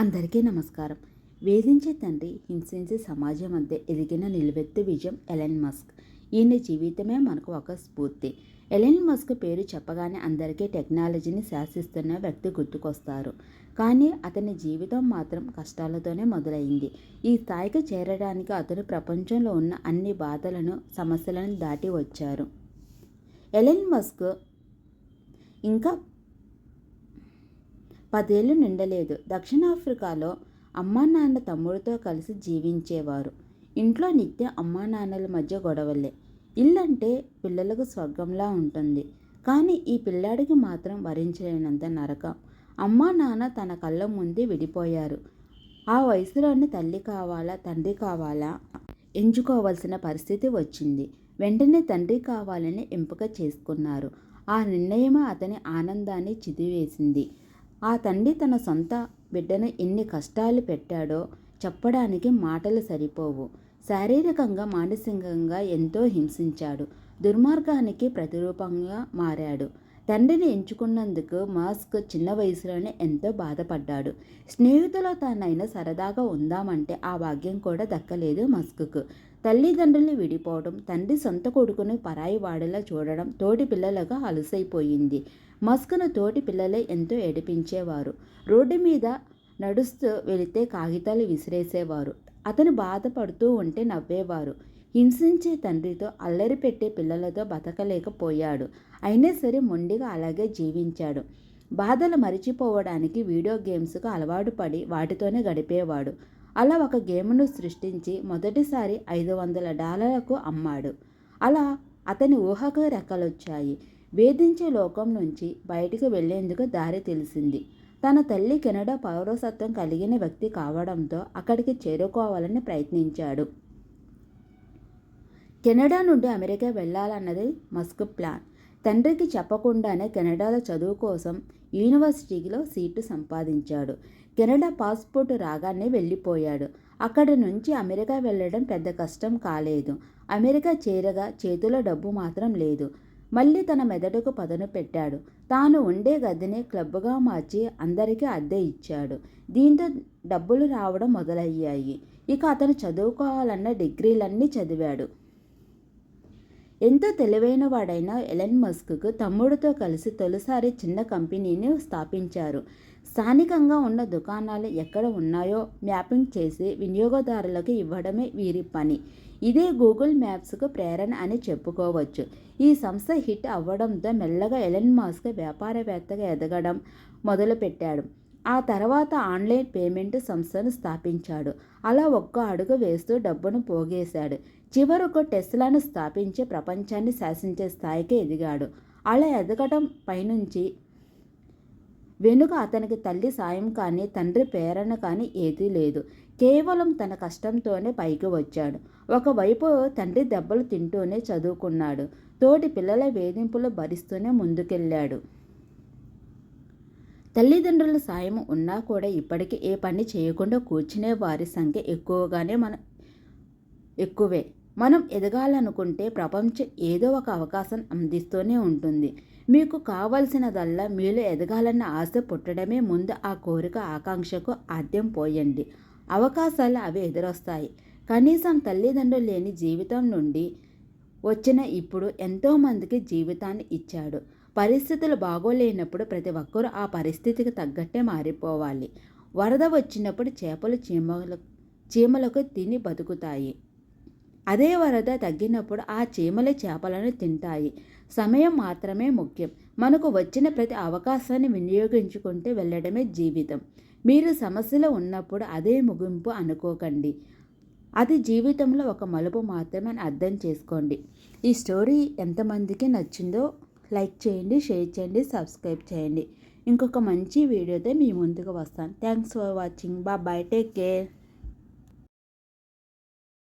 అందరికీ నమస్కారం. వేధించే తండ్రి హింసించే సమాజం మధ్య ఎదిగిన నిలువెత్తు విజయం ఎలెన్ మస్క్. ఈయన జీవితమే మనకు ఒక స్ఫూర్తి. ఎలెన్ మస్క్ పేరు చెప్పగానే అందరికీ టెక్నాలజీని శాసిస్తున్న వ్యక్తి గుర్తుకొస్తారు. కానీ అతని జీవితం మాత్రం కష్టాలతోనే మొదలైంది. ఈ స్థాయికి చేరడానికి అతను ప్రపంచంలో ఉన్న అన్ని బాధలను సమస్యలను దాటి వచ్చారు. ఎలెన్ మస్క్ ఇంకా పదేళ్ళు నిండలేదు. దక్షిణాఫ్రికాలో అమ్మా నాన్న తమ్ముడితో కలిసి జీవించేవారు. ఇంట్లో నిత్యం అమ్మా నాన్నల మధ్య గొడవలే. ఇల్లంటే పిల్లలకు స్వర్గంలా ఉంటుంది. కానీ ఈ పిల్లాడికి మాత్రం వరించలేనంత నరకం. అమ్మా నాన్న తన కళ్ళ ముందే విడిపోయారు. ఆ వయసులోనే తల్లి కావాలా తండ్రి కావాలా ఎంచుకోవాల్సిన పరిస్థితి వచ్చింది. వెంటనే తండ్రి కావాలని ఎంపిక చేసుకున్నారు. ఆ నిర్ణయమే అతని ఆనందాన్ని చిదివేసింది. ఆ తండ్రి తన సొంత బిడ్డను ఎన్ని కష్టాలు పెట్టాడో చెప్పడానికి మాటలు సరిపోవు. శారీరకంగా మానసికంగా ఎంతో హింసించాడు. దుర్మార్గానికి ప్రతిరూపంగా మారాడు. తండ్రిని ఎంచుకున్నందుకు మాస్క్ చిన్న వయసులోనే ఎంతో బాధపడ్డాడు. స్నేహితులతో తానైనా సరదాగా ఉందామంటే ఆ భాగ్యం కూడా దక్కలేదు మస్క్కు. తల్లిదండ్రులు విడిపోవడం తండ్రి సొంత కొడుకును పరాయి వాడేలా చూడడం తోటి పిల్లలుగా అలసైపోయింది. మస్క్ను తోటి పిల్లలే ఎంతో ఏడిపించేవారు. రోడ్డు మీద నడుస్తూ వెళితే కాగితాలు విసిరేసేవారు. అతను బాధపడుతూ ఉంటే నవ్వేవారు. హింసించే తండ్రితో అల్లరి పెట్టే పిల్లలతో బతకలేకపోయాడు. అయినా సరే మొండిగా అలాగే జీవించాడు. బాధలు మరిచిపోవడానికి వీడియో గేమ్స్కు అలవాటు పడి వాటితోనే గడిపేవాడు. అలా ఒక గేమ్ను సృష్టించి మొదటిసారి ఐదు వందల డాలర్లకు అమ్మాడు. అలా అతని ఊహకు రెక్కలొచ్చాయి. వేధించే లోకం నుంచి బయటికి వెళ్ళేందుకు దారి తెలిసింది. తన తల్లి కెనడా పౌరసత్వం కలిగిన వ్యక్తి కావడంతో అక్కడికి చేరుకోవాలని ప్రయత్నించాడు. కెనడా నుండి అమెరికా వెళ్ళాలన్నది మస్క్ ప్లాన్. తండ్రికి చెప్పకుండానే కెనడాలో చదువు కోసం యూనివర్సిటీలో సీటు సంపాదించాడు. కెనడా పాస్పోర్ట్ రాగానే వెళ్ళిపోయాడు. అక్కడి నుంచి అమెరికా వెళ్ళడం పెద్ద కష్టం కాలేదు. అమెరికా చేరగా చేతిలో డబ్బు మాత్రం లేదు. మళ్ళీ తన మెదడుకు పదను పెట్టాడు. తాను ఉండే గదిని క్లబ్గా మార్చి అందరికీ అద్దె ఇచ్చాడు. దీంతో డబ్బులు రావడం మొదలయ్యాయి. ఇక అతను చదువుకోవాలన్న డిగ్రీలన్నీ చదివాడు. ఎంతో తెలివైన వాడైన ఎలెన్ మస్క్కు తమ్ముడితో కలిసి తొలిసారి చిన్న కంపెనీని స్థాపించారు. స్థానికంగా ఉన్న దుకాణాలు ఎక్కడ ఉన్నాయో మ్యాపింగ్ చేసి వినియోగదారులకు ఇవ్వడమే వీరి పని. ఇదే గూగుల్ మ్యాప్స్కు ప్రేరణ అని చెప్పుకోవచ్చు. ఈ సంస్థ హిట్ అవ్వడంతో మెల్లగా ఎలన్ మాస్క్ వ్యాపారవేత్తగా ఎదగడం మొదలుపెట్టాడు. ఆ తర్వాత ఆన్లైన్ పేమెంట్ సంస్థను స్థాపించాడు. అలా ఒక్క అడుగు వేస్తూ డబ్బును పోగేశాడు. చివరకు టెస్లాను స్థాపించి ప్రపంచాన్ని శాసించే స్థాయికి ఎదిగాడు. అలా ఎదగడం పైనుంచి వెనుక అతనికి తల్లి సాయం కానీ తండ్రి ప్రేరణ కానీ ఏదీ లేదు. కేవలం తన కష్టంతోనే పైకి వచ్చాడు. ఒకవైపు తండ్రి దెబ్బలు తింటూనే చదువుకున్నాడు. తోటి పిల్లల వేధింపులు భరిస్తూనే ముందుకెళ్ళాడు. తల్లిదండ్రుల సాయం ఉన్నా కూడా ఇప్పటికీ ఏ పని చేయకుండా కూర్చునే వారి సంఖ్య ఎక్కువగానే మన ఎక్కువే. మనం ఎదగాలనుకుంటే ప్రపంచం ఏదో ఒక అవకాశం అందిస్తూనే ఉంటుంది. మీకు కావలసినదల్లా మీలో ఎదగాలన్న ఆశ పుట్టడమే ముందు ఆ కోరిక ఆకాంక్షకు ఆద్యం పోయండి. అవకాశాలు అవి ఎదురొస్తాయి. కనీసం తల్లిదండ్రులు లేని జీవితం నుండి వచ్చిన ఇప్పుడు ఎంతోమందికి జీవితాన్ని ఇచ్చాడు. పరిస్థితులు బాగోలేనప్పుడు ప్రతి ఒక్కరూ ఆ పరిస్థితికి తగ్గట్టే మారిపోవాలి. వరద వచ్చినప్పుడు చేపలు చీమలు చీమలకు తిని బతుకుతాయి. అదే వరద తగ్గినప్పుడు ఆ చీమలు చేపలను తింటాయి. సమయం మాత్రమే ముఖ్యం. మనకు వచ్చిన ప్రతి అవకాశాన్ని వినియోగించుకుంటే వెళ్ళడమే జీవితం. మీరు సమస్యలో ఉన్నప్పుడు అదే ముగింపు అనుకోకండి. అది జీవితంలో ఒక మలుపు మాత్రమే అని అర్థం చేసుకోండి. ఈ స్టోరీ ఎంతమందికి నచ్చిందో లైక్ చేయండి షేర్ చేయండి సబ్స్క్రైబ్ చేయండి. ఇంకొక మంచి వీడియోతో మీ ముందుకు వస్తాను. Thanks for watching. బా బై టేక్ కేర్.